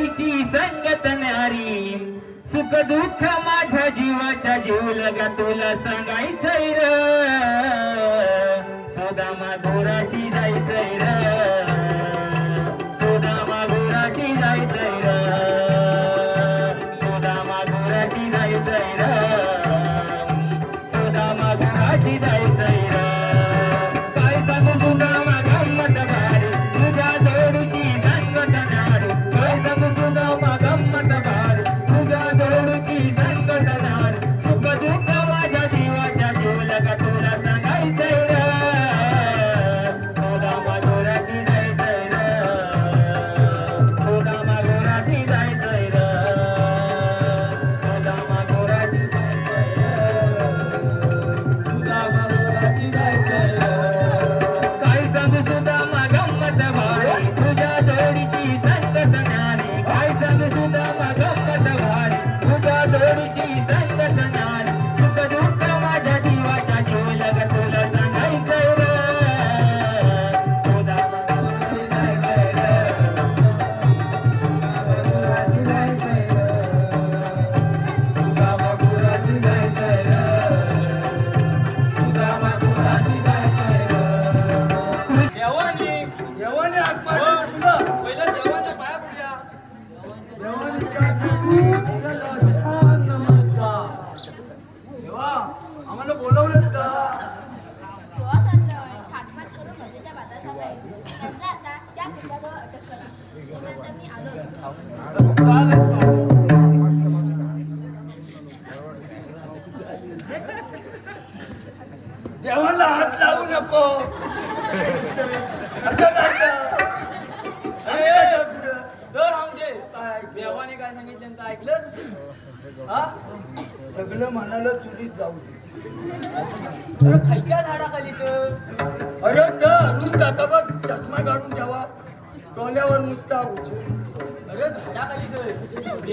लाडीची संगत नारी सुख दुःख माझ्या जीवाच्या जीव लगा तुला सांगायचंय र. सुदामा धोराशी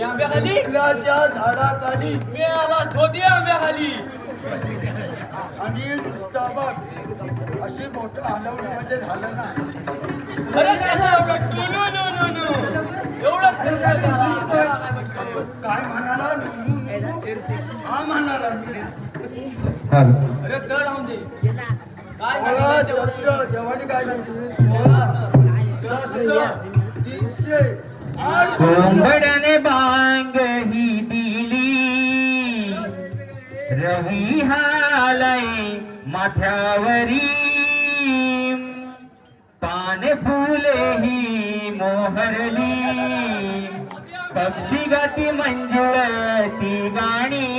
आंब्याखाली फुलाच्या झाडाखाली मी आला धोती आंब्याखाली आणि नुसताबाग असे मोठं हलवलं म्हणजे झालं ना काय म्हणाला नुनू हा म्हणाला अरे दळ आऊन दे. काय सोळा शस्त्र. सोळा कोंबड्याने बांग ही दिली. रवि हालय माथ्यावरी. पान फुले ही मोहरली. पक्षी गाती मंजुळ ती गाणी.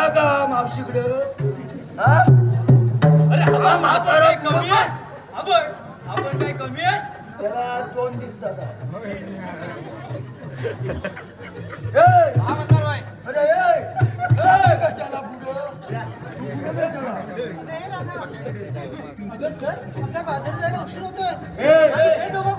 बघा का मावशीकडं. हा? अरे हा, म्हातारा कमी आहे? आपण आपण काय कमी आहे? त्याला दोन दिसतात ए, अरे ए, ए, कशाला पुढं? आपल्या बाजारात जायला उशीर होतोय. ए, दोघं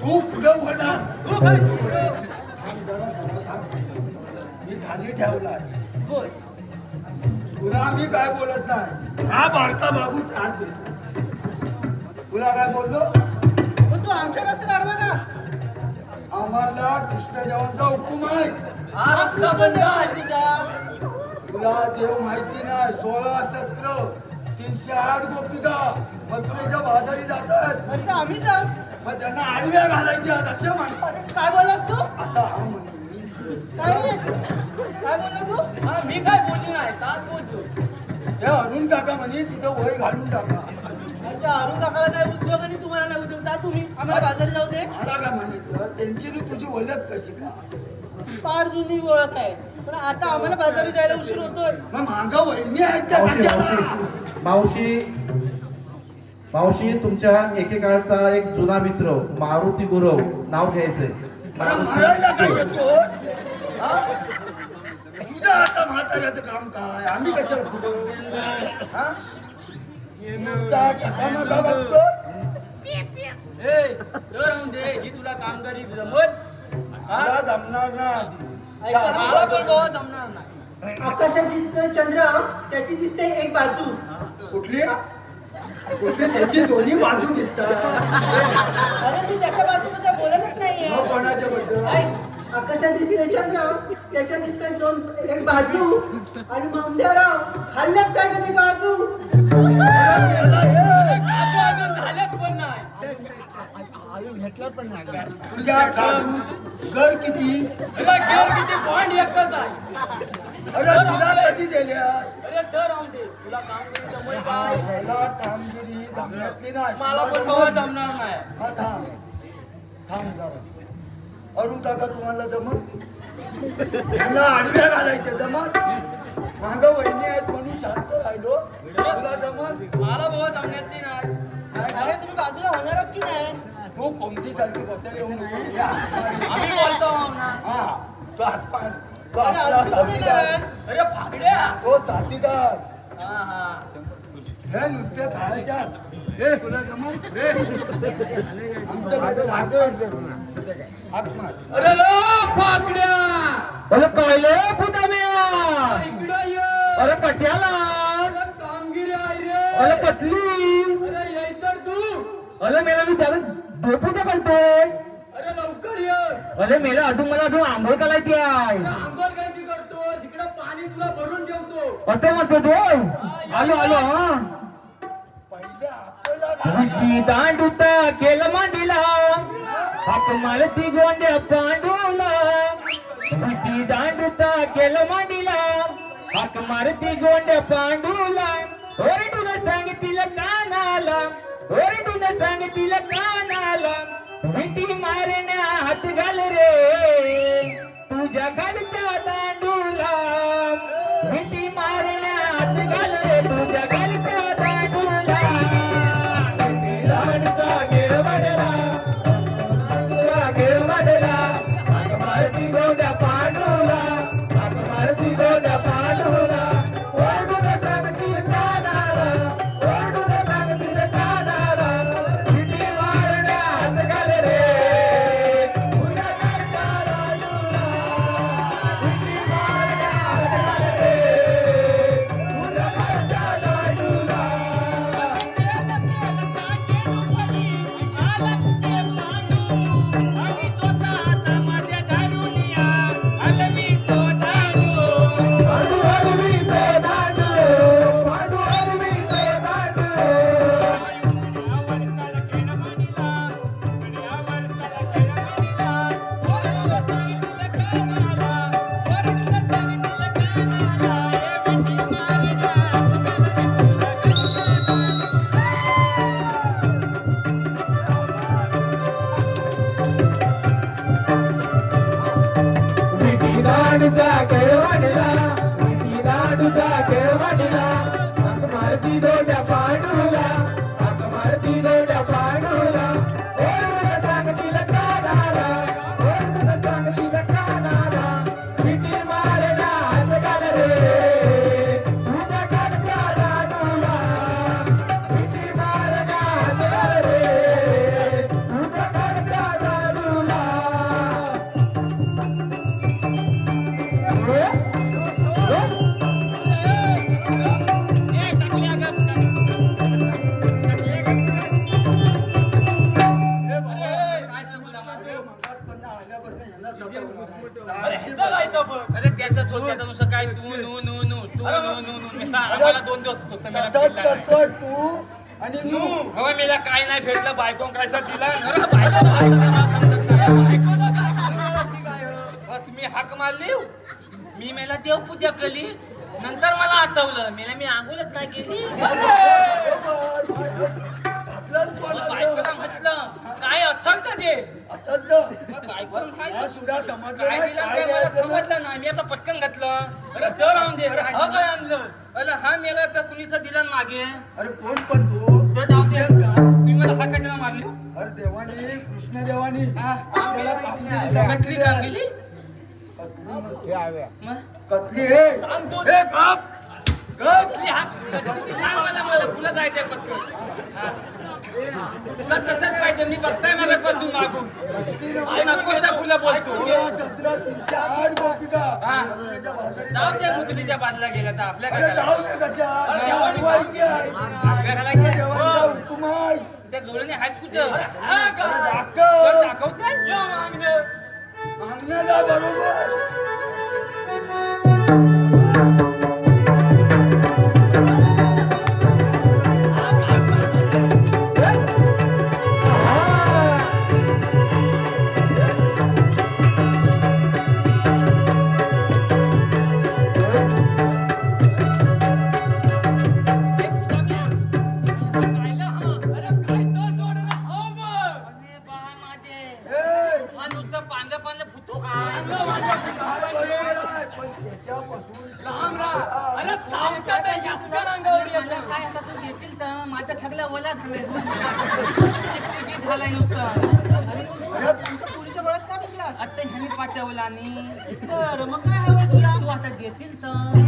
तू पुढं वळा तू काय पुढं? थांब जरा, जरा थांब. मी खाली ठेवलाय. बोल तुला आम्ही काय बोलत नाही? हा बारका बाबू त्रास देतो. तुला काय बोललो? मग तू आमच्या रस्त्यात अडवा ना आम्हाला कृष्णदेवांचा हुकूम आहे. रस्ता बंद आहे तुझा. तुला देव माहिती नाही. सोळा शस्त्र तीनशे आठ गोपिका मथुरेच्या बाजारी जातात. आम्हीच आहोत. मग त्यांना आडव्या घालायच्या असे म्हणतात. काय बोललास तू? असा हा म्हणतो. काय काय बोलला तू? हा, मी काय बोलली नाही ताच बोलतो. ते अरुण काका म्हणे तिथं वय घालून टाका. अरे त्या अरुण काकाला नाही उद्योग आणि तुम्हाला नाही उद्योग? जा तुम्ही आम्हाला बाजारी जाऊ दे. मला काय म्हणायचं त्यांची तुझी ओळख कशी का? फार जुनी ओळख आहे. पण आता आम्हाला बाजारी जायला उशीर होतोय. मग मागा वहिनी आहेत त्या कशाला मावशी मावशी तुमच्या एकेकाळचा एक जुना मित्र मारुती गुरव नाव घ्यायचंय. हा? काम काय? आम्ही कशाला हा? ही तुला जमणार ना आधी. आकाशात दिसतोय चंद्र त्याची दिसते एक बाजू. कुठली? कुठली त्याची दोन्ही बाजू दिसतात. अरे मी त्याच्या बाजूबद्दल बोलतच नाहीये. मग कोणाच्या बद्दल ऐक, आकाशात दिसते चंद्र त्याच्या दिसते दोन एक बाजू. आणि मामदेराव खाल्ल्यात काय कधी बाजू? त्याला हे, काजू अजून झाल्यात पण नाही तुझ्या काजूत घर किती अरे तिला कधी दिल्यास तुला कामगिरी जमत काय मला कामगिरी जमण्यातली नाही. मला पण बाबा जमणार नाही. हा थांब. थांब जरा. अरुण काका तुम्हाला जमत यांना आडव्या घालायच्या जमत माग? वहिनी आहेत म्हणून शांत राहिलो. तुला जमत मला बाबा जमण्यातली नाही. अरे तुम्ही बाजूला होणारच की नाही? तू कोणती सारखी बचत येऊ नको हे हातमारी. आम्ही बोलतो ना हा. तो हातमार तो अरे आपला साथीदार आहे? अरे फागड्या. तो साथीदार. हा हा. हे नुसते खायच्या हे तुला रे मार. अरे लो फागड्या. अरे कायले पुताम्या इकडं ये. अरे कट्याला. अरे कामगिरी आहे रे. अरे पतली. अरे ये तर तू. अरे मेला मी त्याला अरे लवकर ये. अरे मेला अजून मला अजून आंघोळ करायची आहे अरे आंघोळ करायची करतो इकडं पाणी तुला भरून ठेवतो. आता मग तो. आलो आलो हा. पहिले आपल्याला घालायला विटी दांडूता केलं मांडीला. हाक मालती गोंड्या पांडूला. विटी दांडूता केलं मांडीला. हाक मारती गोंड्या पांडूला. ओरडून सांगतील कानाला. ओरडून सांगतील कानाला. विटी मारण्या हात घाल रे. तुझ्या खालच्या दांडूला विटी मारण्या दाडूचा खेळ वाढला दाडूचा दांडूचा खेळ वाढला. मारती दोड्या नाही भेटलं बायको कायचा दिला काय काय तुम्ही हाक मारली? मी मेला देवपूजा केली. नंतर मला आठवलं. मेला मी आंघोळच नाही केली? बायकोला म्हटलं काय अथल का ते? बायकोला काय सुद्धा काय दिलं काय ते मला? समजलं नाही. मी आता पटकन घातलं. अरे तर राहून दे. अरे हा काय आणलं? अरे हा मेला तर कुणीच दिला ना मागे. अरे कोण पण तू? तर जाऊ दे. मला हा. कशाला मारली अरे देवानी कृष्ण देवानी हा. आपल्याला कतली सांगितली का आहे. गेली कतली म्हणजे- मग? कतली हे. सांगतो. हे काप काप कतली हा. कतली सांग मला मला फुलं जायचंय पटकन हा. तुला तसंच पाहिजे. मी बघताय मला पण तू मागून. आई कोणत्या फुलं बोलतो. सोळा सतरा तीनशे आठ गोपिका. हा. त्याच्या बाजारी जाऊ दे मुतलीच्या बाजूला गेला तर आपल्या अरे जाऊ दे कशा. अडवायची आहे. आडव्या घालायच्या देवांचा हुकुम आहे. त्या गवळणी आहेत कुठं? दाखव. दाखवताय. मागणं जा बरोबर. पाठवला बरं मग काय हवंय तुला? तू आता देतील तर.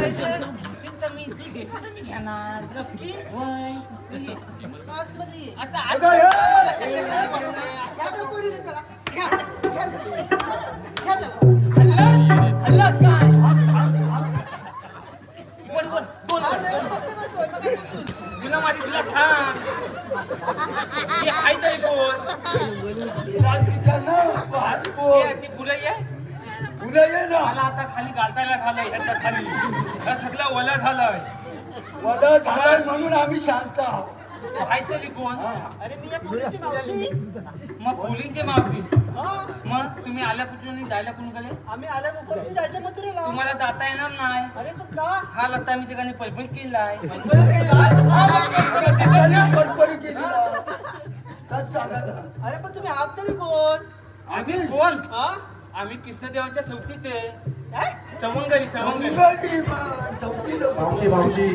घेतील तर मी तू देशील तर मी घेणार. नक्की होय. आतमध्ये. आता काय? माझी तुला थांब. हे हाय तरी कोण? तिलाच विचार ना, तू हाच हे ती फुलं आहे? तुला ये ना मला आता खाली गाळतायला झालंय ह्याच्या खाली. हा सगळा ओला झालाय. वदा झालाय म्हणून आम्ही शांत आहोत. तो हाय तरी कोण अरे मी या मावशी. मग मुलींचे मावती हा. मग तुम्ही आल्या कुठून आणि जायला कुठून गेले आम्ही आल्या मुंबईतून जायचं मथुरेला. तुम्हाला जाता येणार नाही. अरे तू का? हा लता मी ठिकाणी बडबडी केली. अरे पण तुम्ही आहात तरी कोण? आम्ही? कोण? हा? आम्ही कृष्णदेवाच्या सवतीचे. काय? सवंगरी सवंगरी संगती मा- चौथी मावशी मावशी.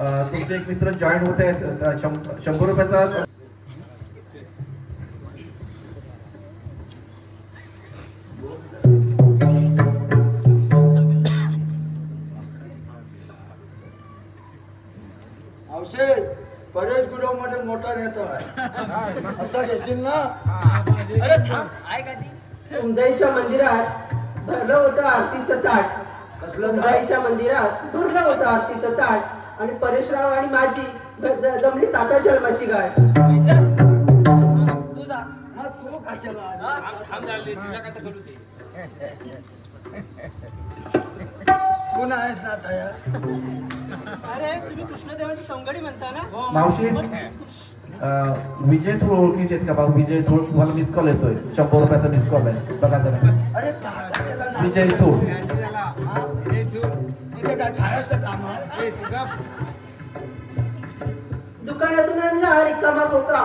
तुमचे एक मित्र जॉईन होत आहेत. शंभर रुपयाचा मावशे परेश गुरवमध्ये मोठा नेता आहे असं घेशील ना? अरे थांब आहे का ती? तुमजाईच्या मंदिरात भरलं होतं आरतीचं ताट. कसलं? तुमजाईच्या मंदिरात भरलं होतं आरतीचं ताट. आणि परेशराव आणि माझी जमली साता जन्माची गाय. तुझा तू कशाला अरे तुम्ही कृष्णदेवाची सौंगडी म्हणता ना? मावशी अं, विजय थोड ओळखीचे आहेत का बा विजय थोड तुम्हाला मिस कॉल येतोय. शंभर रुपयाचा मिस कॉल आहे. बघा जरा. अरे? विजय थोड. दुकानातून आणला रिकामा खोका.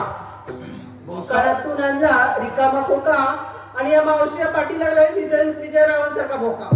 दुकानातून आणला रिकामा खोका. आणि या मावशीला पाठी लागलाय विजय विजयरावांसारखा भोका.